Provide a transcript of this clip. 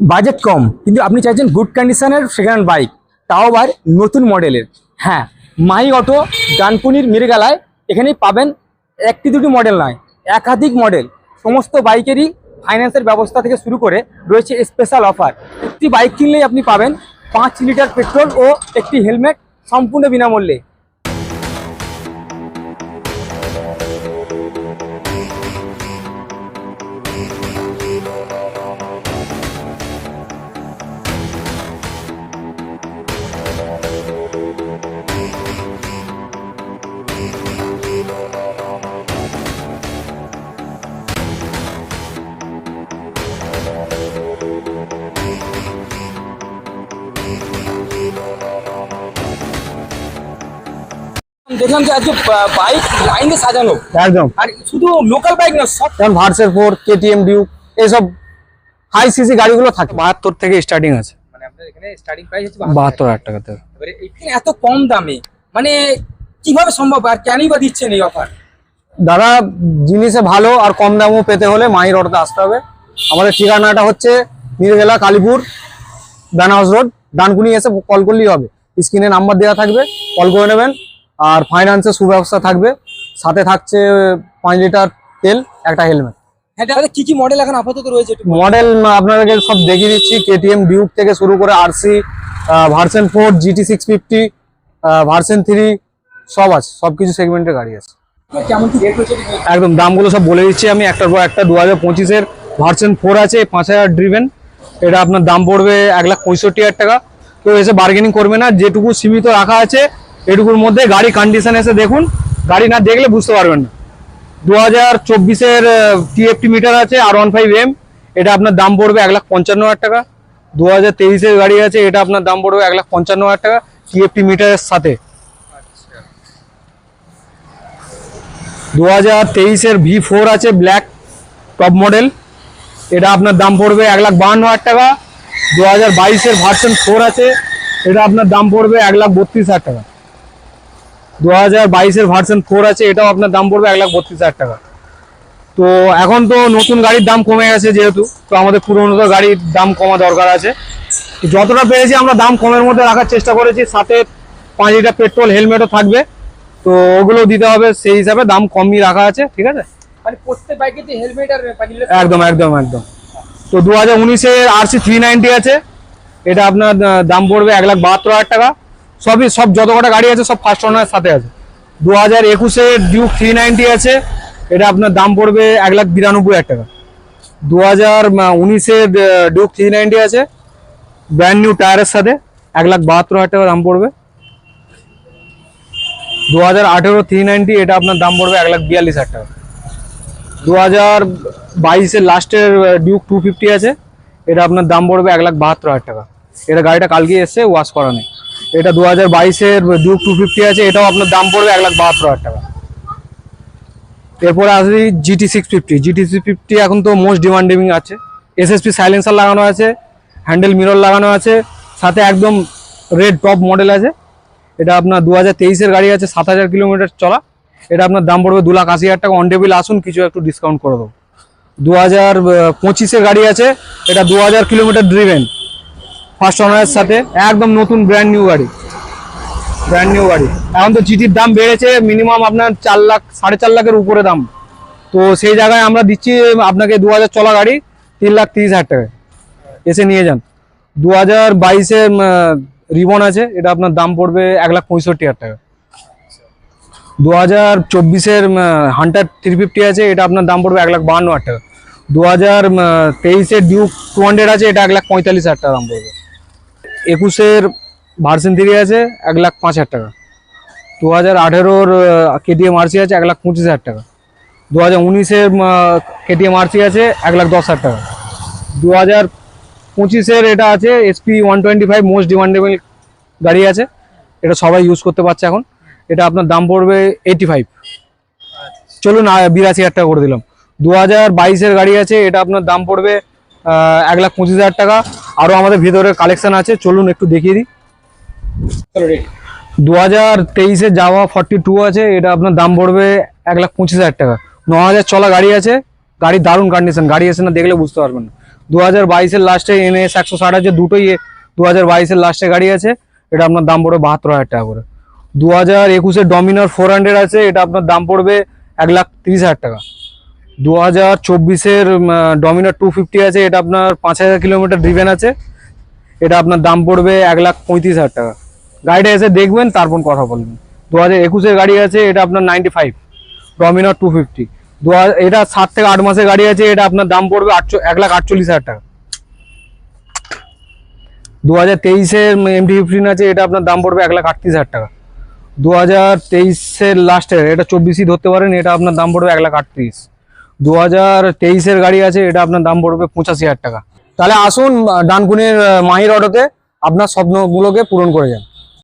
Budget কম, কিন্তু আপনি চাইছেন গুড কন্ডিশনের সেকেন্ড বাইক তাও আবার নতুন মডেলের হ্যাঁ মাই অটো ডানকুনির মিরগালায় এখানেই পাবেন একটি দুটি মডেল নয়, একাধিক মডেল সমস্ত বাইকেরই ফাইন্যান্সের ব্যবস্থা থেকে শুরু করে রয়েছে স্পেশাল অফার একটি বাইক কিনলেই আপনি পাবেন পাঁচ লিটার পেট্রোল ও একটি হেলমেট সম্পূর্ণ বিনামূল্যে। দেখলাম যে আজকে বাইক লাইনে সাজানো। একদম। আর শুধু লোকাল বাইক না সব যেমন ভার্সের ফোর কেটিএম ডিউক এইসব হাই সিসি গাড়িগুলো থাকে। বাহাত্তর থেকে স্টার্টিং আছে। মানে আপনার এখানে স্টার্টিং প্রাইস হচ্ছে বাহাত্তর হাজার টাকা থেকে এবারে এখানে এত কম দামে মানে কীভাবে সম্ভব? আর কেনই বা দিচ্ছেন এই অফার দাদা জিনিসে ভালো আর কম দামও পেতে হলে মাই রোডতে আসতে হবে। আমাদের ঠিকানাটা হচ্ছে নিরগেলা কালীপুর বেনারস রোড। ডানকুনি এসে কল করলেই হবে। স্ক্রিনে নাম্বার দেওয়া থাকবে কল করে নেবেন। আর ফাইন্যান্সের সুব্যবস্থা থাকবে। সাথে থাকছে পাঁচ লিটার তেল একটা হেলমেট হ্যাঁ কি কি মডেল এখন আপাতত রয়েছে। মডেল আপনাদেরকে সব দেখিয়ে দিচ্ছি। কেটিএম ডিউক থেকে শুরু করে RC version four GT six fifty version three সব আছে। সব কিছু সেগমেন্টের গাড়ি আছে। একদম দামগুলো সব বলে দিচ্ছি আমি। একটার পর একটা দু হাজার পঁচিশের ভার্সন ফোর আছে পাঁচ হাজার ড্রিভেন এটা আপনার দাম পড়বে এক লাখ পঁয়ষট্টি হাজার টাকা। কেউ এসে বার্গেনিং করবে না। যেটুকু সীমিত রাখা আছে এটুকুর মধ্যে গাড়ি কন্ডিশন এসে দেখুন। গাড়ি না দেখলে বুঝতে পারবেন না। দু হাজার চব্বিশের টিএফটি মিটার আছে আর ওয়ান ফাইভ এম এটা আপনার দাম পড়বে এক লাখ পঞ্চান্ন হাজার টাকা। দু হাজার তেইশের গাড়ি আছে, এটা আপনার দাম পড়বে এক লাখ পঞ্চান্ন হাজার টাকা টিএফটি মিটারের সাথে। দু হাজার তেইশের ভি ফোর আছে ব্ল্যাক টপ মডেল এটা আপনার দাম পড়বে এক লাখ বাহান্ন হাজার টাকা। দু হাজার বাইশের ভার্সন ফোর আছে, এটা আপনার দাম পড়বে এক লাখ বত্রিশ হাজার টাকা। দু হাজার বাইশের ভার্সন ফোর আছে এটাও আপনার দাম পড়বে এক লাখ বত্রিশ হাজার টাকা। তো এখন তো নতুন গাড়ির দাম কমে গেছে যেহেতু তো আমাদের পুরোনো তো গাড়ির দাম কমা দরকার আছে। যতটা পেরেছি আমরা দাম কমের মধ্যে রাখার চেষ্টা করেছি সাথে পাঁচ লিটার পেট্রোল হেলমেটও থাকবে। তো ওগুলো দিতে হবে সেই হিসাবে দাম কমই রাখা আছে ঠিক আছে? মানে একদম একদম একদম। তো দু হাজার উনিশের আরসি থ্রি নাইনটি আছে এটা আপনার দাম পড়বে এক লাখ বাহাত্তর হাজার টাকা। সবই, সব যত কটা গাড়ি আছে, সব ফার্স্ট ওনারের সাথে আছে। দু হাজার একুশের ডিউক থ্রি নাইনটি আছে, এটা আপনার দাম পড়বে এক লাখ বিরানব্বই হাজার টাকা। দু হাজার উনিশের ডিউক থ্রি নাইনটি আছে ব্র্যান্ড নিউ টায়ারের সাথে এক লাখ বাহাত্তর হাজার টাকা দাম পড়বে। দু হাজার আঠেরো থ্রি নাইনটি এটা আপনার দাম পড়বে এক লাখ বিয়াল্লিশ হাজার টাকা। দু হাজার বাইশের লাস্টের ডিউক টু ফিফটি আছে, এটা আপনার দাম পড়বে এক লাখ বাহাত্তর হাজার টাকা। এটা গাড়িটা কালকে এসছে ওয়াশ করা নেই। এটা দু হাজার বাইশের ডিউক টু ফিফটি আছে, এটাও আপনার দাম পড়বে এক লাখ বাহাত্তর হাজার টাকা। এরপরে আসি GT six fifty GT six fifty এখন তো মোস্ট ডিমান্ডিং আছে। এসএসপি সাইলেন্সার লাগানো আছে হ্যান্ডেল মিরর লাগানো আছে, সাথে একদম রেড টপ মডেল আছে। এটা আপনার দু হাজার তেইশের গাড়ি আছে, সাত হাজার কিলোমিটার চলা। এটা আপনার দাম পড়বে দু লাখ আশি হাজার টাকা। অন টেবিল আসুন, কিছু একটু ডিসকাউন্ট করে দেবো। দু হাজার পঁচিশের গাড়ি আছে, এটা দু হাজার কিলোমিটার ড্রিভেন ফার্স্ট ওনারের সাথে, একদম নতুন ব্র্যান্ড নিউ গাড়ি। ব্র্যান্ড নিউ গাড়ি। এখন তো জিটির দাম বেড়েছে মিনিমাম আপনার চার লাখ, সাড়ে চার লাখের উপরে দাম। তো সেই জায়গায় আমরা দিচ্ছি, আপনাকে দু হাজার চলা গাড়ি, তিন লাখ তিরিশ হাজার টাকায়। এসে নিয়ে যান। দু হাজার বাইশে রিবন আছে, এটা আপনার দাম পড়বে এক লাখ পঁয়ষট্টি হাজার টাকা। দু হাজার চব্বিশের হান্টার থ্রি ফিফটি আছে, এটা আপনার দাম পড়বে এক লাখ বাহান্ন হাজার টাকা। দু হাজার তেইশের ডিউক টু হান্ড্রেড আছে, এটা এক লাখ পঁয়তাল্লিশ হাজার টাকা দাম পড়বে। একুশের ভার্সন থ্রি আছে এক লাখ পাঁচ হাজার টাকা। দু হাজার আঠেরোর কেটিএম আরসি আছে এক লাখ পঁচিশ হাজার টাকা। দু হাজার উনিশের কেটিএম আরসি আছে এক লাখ দশ হাজার টাকা। দু হাজার পঁচিশের এটা আছে SP one twenty five most demandable গাড়ি আছে। এটা সবাই ইউজ করতে পারছে এখন। এটা আপনার দাম পড়বে এইটি ফাইভ চলুন বিরাশি হাজার টাকা করে দিলাম। দু হাজার বাইশের গাড়ি আছে, এটা আপনার দাম পড়বে এক লাখ পঁচিশ হাজার টাকা। আরও আমাদের ভিতরে কালেকশন আছে, চলুন একটু দেখিয়ে দিই। দু হাজার তেইশে যাওয়া ফর্টি টু আছে, এটা আপনার দাম পড়বে এক লাখ পঁচিশ হাজার টাকা। ন হাজার চলা গাড়ি আছে, গাড়ি দারুণ কন্ডিশন গাড়ি এসে না দেখলে বুঝতে পারবেন না। দু হাজার বাইশের লাস্টে এনএস একশো ষাট আছে, দুটোই দু হাজার বাইশের লাস্টে গাড়ি আছে, এটা আপনার দাম পড়বে বাহাত্তর হাজার টাকা করে। দু হাজার একুশের ডমিনার ফোর হান্ড্রেড আছে, এটা আপনার দাম পড়বে এক লাখ তিরিশ হাজার টাকা। দু হাজার চব্বিশের ডমিনার টু ফিফটি আছে, এটা আপনার পাঁচ হাজার কিলোমিটার ড্রিভেন আছে। এটা আপনার দাম পড়বে এক লাখ পঁয়ত্রিশ হাজার টাকা। গাড়িটা এসে দেখবেন, তারপর কথা বলবেন। দু হাজার একুশের গাড়ি আছে, এটা আপনার ninety five Dominar two fifty দু এটা সাত থেকে আট মাসের গাড়ি আছে, এটা আপনার দাম পড়বে আটচো, এক লাখ আটচল্লিশ হাজার টাকা। দু হাজার তেইশের এমটি ফিফটিন আছে, এটা আপনার দাম পড়বে এক লাখ আটত্রিশ হাজার টাকা। দু হাজার তেইশের লাস্টের এটা চব্বিশই ধরতে পারেন, এটা আপনার দাম পড়বে এক লাখ আটত্রিশ। দু হাজার তেইশের গাড়ি আছে, এটা আপনার দাম পড়বে পঁচাশি হাজার টাকা। তাহলে আসুন ডানকুনের মাহির অটোতে আপনার স্বপ্নগুলোকে পূরণ করে যান।